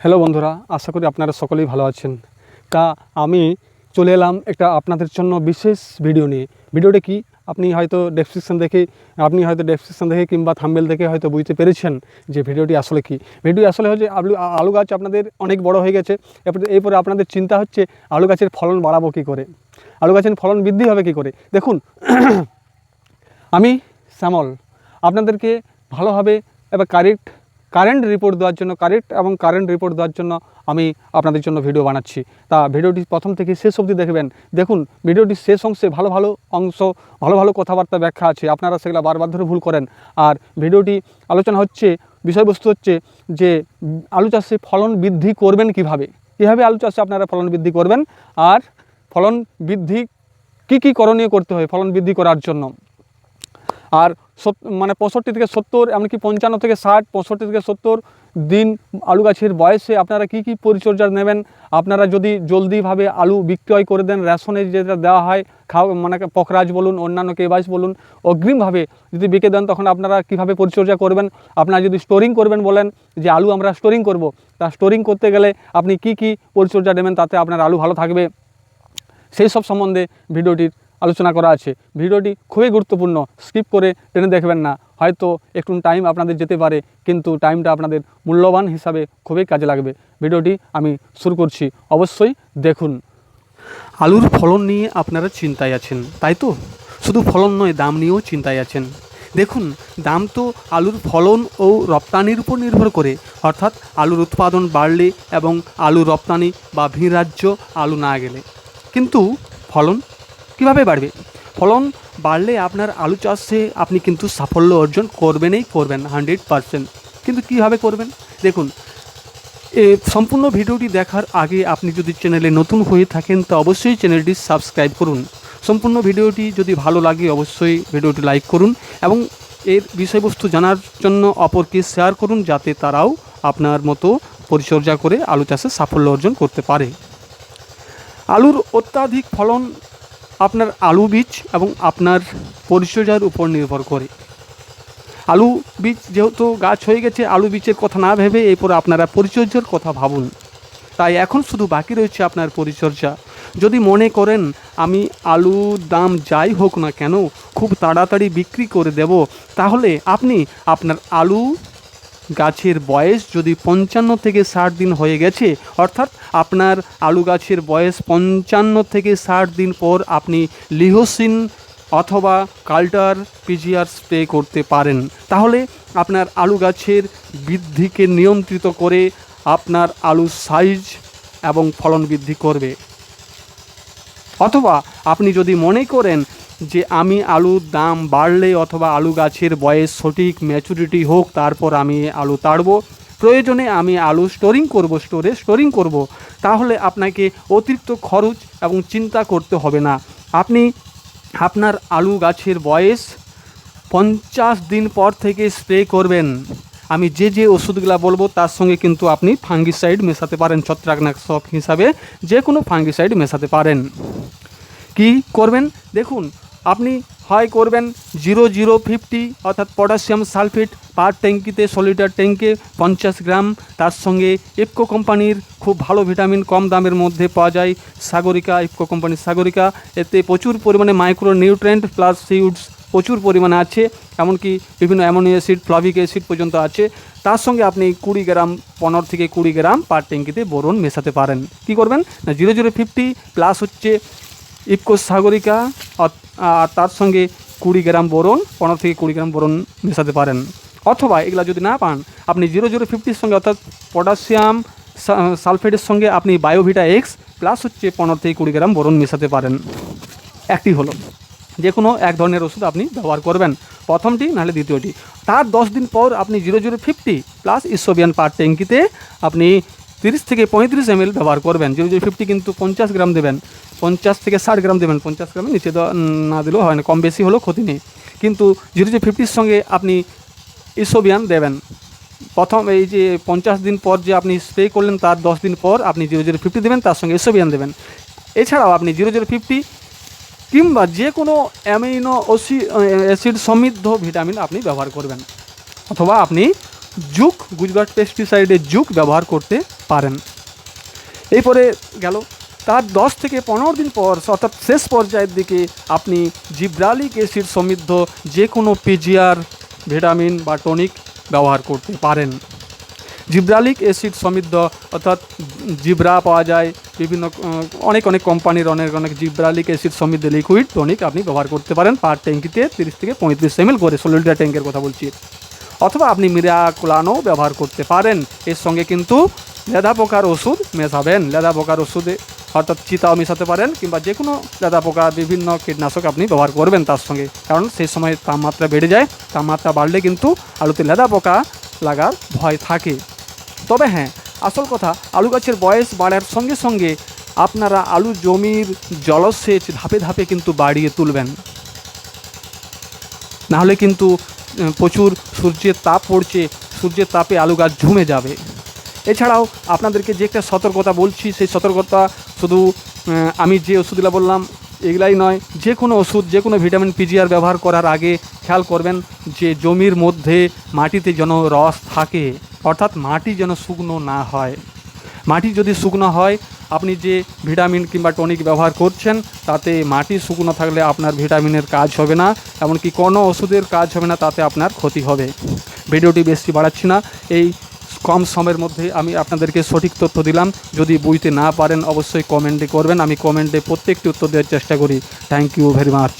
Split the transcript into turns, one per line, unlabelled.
Hello বন্ধুরা, আশা করি আপনারা সকলেই ভালো আছেন। তা আমি চলে এলাম একটা আপনাদের জন্য বিশেষ ভিডিও নিয়ে। ভিডিওটা কি? আপনি হয়তো ডেসক্রিপশন দেখে, আপনি হয়তো ডেসক্রিপশন দেখে কিংবা থাম্বেল দেখে হয়তো বুঝতে পেরেছেন যে ভিডিওটি আসলে কি। ভিডিও আসলে হচ্ছে আলু আলু গাছ আপনাদের অনেক বড় হয়ে গেছে। এরপরে এরপরে আপনাদের চিন্তা হচ্ছে, আলু গাছের ফলন বাড়াবো কী করে? আলু গাছের ফলন বৃদ্ধি হবে কী করে? দেখুন, আমি শ্যামল। আপনাদেরকে ভালোভাবে এবার কারেক্ট কারেন্ট রিপোর্ট দেওয়ার জন্য কারেক্ট এবং কারেন্ট রিপোর্ট দেওয়ার জন্য আমি আপনাদের জন্য ভিডিও বানাচ্ছি। তা ভিডিওটি প্রথম থেকে শেষ অবধি দেখবেন। দেখুন ভিডিওটির শেষ অংশে ভালো ভালো অংশ, ভালো ভালো কথাবার্তা ব্যাখ্যা আছে। আপনারা সেগুলো বারবার ধরে ভুল করেন। আর ভিডিওটি আলোচনা হচ্ছে, বিষয়বস্তু হচ্ছে যে আলু চাষে ফলন বৃদ্ধি করবেন কীভাবে? কীভাবে আলু চাষে আপনারা ফলন বৃদ্ধি করবেন? আর ফলন বৃদ্ধি কী কী করণীয় করতে হয় ফলন বৃদ্ধি করার জন্য? আর মানে পঁয়ষট্টি থেকে সত্তর, এমনকি পঞ্চান্ন থেকে ষাট, পঁয়ষট্টি থেকে সত্তর দিন আলু গাছের বয়সে আপনারা কি কি পরিচর্যা নেবেন? আপনারা যদি জলদিভাবে আলু বিক্রয় করে দেন, রেশনে যেটা দেওয়া হয় খাওয়া মানে পকরাজ বলুন, অন্যান্য কেবাস বলুন, অগ্রিমভাবে যদি বিকে দেন, তখন আপনারা কীভাবে পরিচর্যা করবেন? আপনারা যদি স্টোরিং করবেন বলেন যে আলু আমরা স্টোরিং করব, তা স্টোরিং করতে গেলে আপনি কি কি পরিচর্যা নেবেন, তাতে আপনার আলু ভালো থাকবে? সেই সব সম্বন্ধে ভিডিওটির আলোচনা করা আছে। ভিডিওটি খুবই গুরুত্বপূর্ণ। স্কিপ করে টেনে দেখবেন না। হয়তো একটু টাইম আপনাদের যেতে পারে, কিন্তু টাইমটা আপনাদের মূল্যবান হিসাবে খুবই কাজে লাগবে। ভিডিওটি আমি শুরু করছি। অবশ্যই দেখুন। আলুর ফলন নিয়ে আপনারা চিন্তায় আছেন, তাই তো? শুধু ফলন নয়, দাম নিয়েও চিন্তায় আছেন। দেখুন, দাম তো আলুর ফলন ও রপ্তানির উপর নির্ভর করে। অর্থাৎ আলুর উৎপাদন বাড়লে এবং আলু রপ্তানি বা ভিন রাজ্য আলু না গেলে। কিন্তু ফলন কীভাবে বাড়বে? ফলন বাড়লে আপনার আলু চাষে আপনি কিন্তু সাফল্য অর্জন করবেনই করবেন হান্ড্রেড পারসেন্ট কিন্তু কীভাবে করবেন? দেখুন, এ সম্পূর্ণ ভিডিওটি দেখার আগে আপনি যদি চ্যানেলে নতুন হয়ে থাকেন, তো অবশ্যই চ্যানেলটি সাবস্ক্রাইব করুন। সম্পূর্ণ ভিডিওটি যদি ভালো লাগে, অবশ্যই ভিডিওটি লাইক করুন এবং এর বিষয়বস্তু জানার জন্য অপরকে শেয়ার করুন, যাতে তারাও আপনার মতো পরিচর্যা করে আলু চাষে সাফল্য অর্জন করতে পারে। আলুর অত্যাধিক ফলন আপনার আলু বীজ এবং আপনার পরিচর্যার উপর নির্ভর করে। আলু বীজ যেহেতু গাছ হয়ে গেছে, আলু বীজের কথা না ভেবে এরপর আপনারা পরিচর্যার কথা ভাবুন। তাই এখন শুধু বাকি রয়েছে আপনার পরিচর্যা। যদি মনে করেন আমি আলুর দাম যাই হোক না কেন, খুব তাড়াতাড়ি বিক্রি করে দেব, তাহলে আপনি আপনার আলু গাছের বয়স যদি পঞ্চান্ন থেকে ষাট দিন হয়ে গেছে, অর্থাৎ আপনার আলু গাছের বয়স পঞ্চান্ন থেকে ষাট দিন পর আপনি লিহোসিন অথবা কাল্টার পিজিআর স্প্রে করতে পারেন। তাহলে আপনার আলু গাছের বৃদ্ধিকে নিয়ন্ত্রিত করে আপনার আলুর সাইজ এবং ফলন বৃদ্ধি করবে। অথবা আপনি যদি মনে করেন যে আমি আলুর দাম বাড়লে অথবা আলু গাছের বয়স সঠিক ম্যাচুরিটি হোক, তারপর আমি আলু তাড়ব। প্রয়োজনে আমি আলু স্টোরিং করব স্টোরে স্টোরিং করব। তাহলে আপনাকে অতিরিক্ত খরচ এবং চিন্তা করতে হবে না। আপনি আপনার আলু গাছের বয়স পঞ্চাশ দিন পর থেকে স্প্রে করবেন। আমি যে যে ওষুধগুলো বলব, তার সঙ্গে কিন্তু আপনি ফাঙ্গিসাইড মেশাতে পারেন, ছত্রাকনাশক হিসাবে যে কোনো ফাঙ্গিসাইড মেশাতে পারেন। কি করবেন? দেখুন আপনি হয় করবেন জিরো জিরো ফিফটি অর্থাৎ পটাশিয়াম সালফেট পার ট্যাঙ্কিতে সলিটার ট্যাঙ্কে পঞ্চাশ গ্রাম। তার সঙ্গে ইফকো কোম্পানির খুব ভালো ভিটামিন কম দামের মধ্যে পাওয়া যায়, সাগরিকা, ইফকো কোম্পানির সাগরিকা। এতে প্রচুর পরিমাণে মাইক্রো নিউট্রেন্ট প্লাস সিউডস প্রচুর পরিমাণে আছে, এমনকি বিভিন্ন অ্যামোনিয়া অ্যাসিড ফ্লাভিক অ্যাসিড পর্যন্ত আছে। তার সঙ্গে আপনি কুড়ি গ্রাম, পনেরো থেকে কুড়ি গ্রাম পার ট্যাঙ্কিতে বোরন মেশাতে পারেন। কি করবেন? না, জিরো জিরো ফিফটি প্লাস হচ্ছে ইফকো সাগরিকা আর তার সঙ্গে কুড়ি গ্রাম বোরন পনেরো থেকে কুড়ি গ্রাম বোরন মেশাতে পারেন। অথবা এগুলা যদি না পান, আপনি জিরো জিরো ফিফটির সঙ্গে অর্থাৎ পটাশিয়াম সালফেটের সঙ্গে আপনি বায়োভিটা এক্স প্লাস হচ্ছে পনেরো থেকে কুড়ি গ্রাম বোরন মেশাতে পারেন। একটি হলো যে কোনো এক ধরনের ওষুধ আপনি ব্যবহার করবেন। প্রথমটি, নাহলে দ্বিতীয়টি। তার দশ দিন পর আপনি জিরো জিরো ফিফটি প্লাস ইসোবিয়ান পার ট্যাঙ্কিতে আপনি তিরিশ থেকে পঁয়ত্রিশ এম ব্যবহার করবেন। জিরো জিরো ফিফটি কিন্তু পঞ্চাশ গ্রাম দেবেন, পঞ্চাশ থেকে ষাট গ্রাম দেবেন, পঞ্চাশ গ্রামের নিচে না দিলেও হয় না, কম বেশি হলেও ক্ষতি নেই। কিন্তু জিরো জিরো ফিফটির সঙ্গে আপনি ইসোবিয়ান দেবেন, প্রথম এই যে পঞ্চাশ দিন পর যে আপনি স্প্রে করলেন, তার দশ দিন পর আপনি জিরো জিরো ফিফটি দেবেন, তার সঙ্গে ইসোবিয়ান দেবেন। এছাড়াও আপনি জিরো জিরো ফিফটি কিংবা যে কোনো অ্যামিনো অসি অ্যাসিড সমৃদ্ধ ভিটামিন আপনি ব্যবহার করবেন। অথবা আপনি জুক গুজরাট পেস্টিসাইডের জুক ব্যবহার করতে পারেন। এরপরে গেল, তার দশ থেকে পনেরো দিন পর, অর্থাৎ শেষ পর্যায়ের দিকে, আপনি জিব্রালিক অ্যাসিড সমৃদ্ধ যে কোনো পিজিআর ভিটামিন বা টনিক ব্যবহার করতে পারেন। জিব্রালিক অ্যাসিড সমৃদ্ধ, অর্থাৎ জিব্রা পাওয়া যায়, বিভিন্ন অনেক অনেক কোম্পানির অনেক অনেক জিব্রালিক অ্যাসিড সমৃদ্ধ লিকুইড টনিক আপনি ব্যবহার করতে পারেন, পার ট্যাঙ্কিতে তিরিশ থেকে পঁয়ত্রিশ এমএল করে ষোলো লিটার ট্যাঙ্কের কথা বলছি। অথবা আপনি মিরাকুলানো ব্যবহার করতে পারেন। এর সঙ্গে কিন্তু লেদা পোকার ওষুধ মেশাবেন। লেদা পোকার ওষুধে অর্থাৎ চিতাও মেশাতে পারেন কিংবা যে কোনো লেদা পোকা, বিভিন্ন কীটনাশক আপনি ব্যবহার করবেন তার সঙ্গে। কারণ সেই সময় তাপমাত্রা বেড়ে যায়, তাপমাত্রা বাড়লে কিন্তু আলুতে লেদা পোকা লাগার ভয় থাকে। তবে হ্যাঁ আসল কথা, আলু গাছের বয়স বাড়ার সঙ্গে সঙ্গে আপনারা আলু জমির জলসেচ ধাপে ধাপে কিন্তু বাড়িয়ে তুলবেন। নাহলে কিন্তু প্রচুর সূর্যের তাপ পড়ছে, সূর্যের তাপে আলু গাছ ঝুমে যাবে। এছাড়াও আপনাদেরকে যে একটা সতর্কতা বলছি, সেই সতর্কতা শুধু আমি যে ওষুধগুলো বললাম, এগুলাই নয়, যে কোনো ওষুধ, যে কোনো ভিটামিন পিজিআর ব্যবহার করার আগে খেয়াল করবেন যে জমির মধ্যে মাটিতে যেন রস থাকে, অর্থাৎ মাটি যেন শুকনো না হয়। মাটি যদি শুকনো হয় আপনি যে ভিটামিন কিংবা টনিক ব্যবহার করছেন, তাতে মাটি শুকনো থাকলে আপনার ভিটামিনের কাজ হবে না, এমনকি কোনো ওষুধের কাজ হবে না, তাতে আপনার ক্ষতি হবে। ভিডিওটি বেশি বাড়াচ্ছি না। এই কম সময়ের মধ্যে আমি আপনাদেরকে সঠিক তথ্য দিলাম। যদি বুঝতে না পারেন, অবশ্যই কমেন্টে করবেন। আমি কমেন্টে প্রত্যেকটি উত্তর দেওয়ার চেষ্টা করি। Thank you very much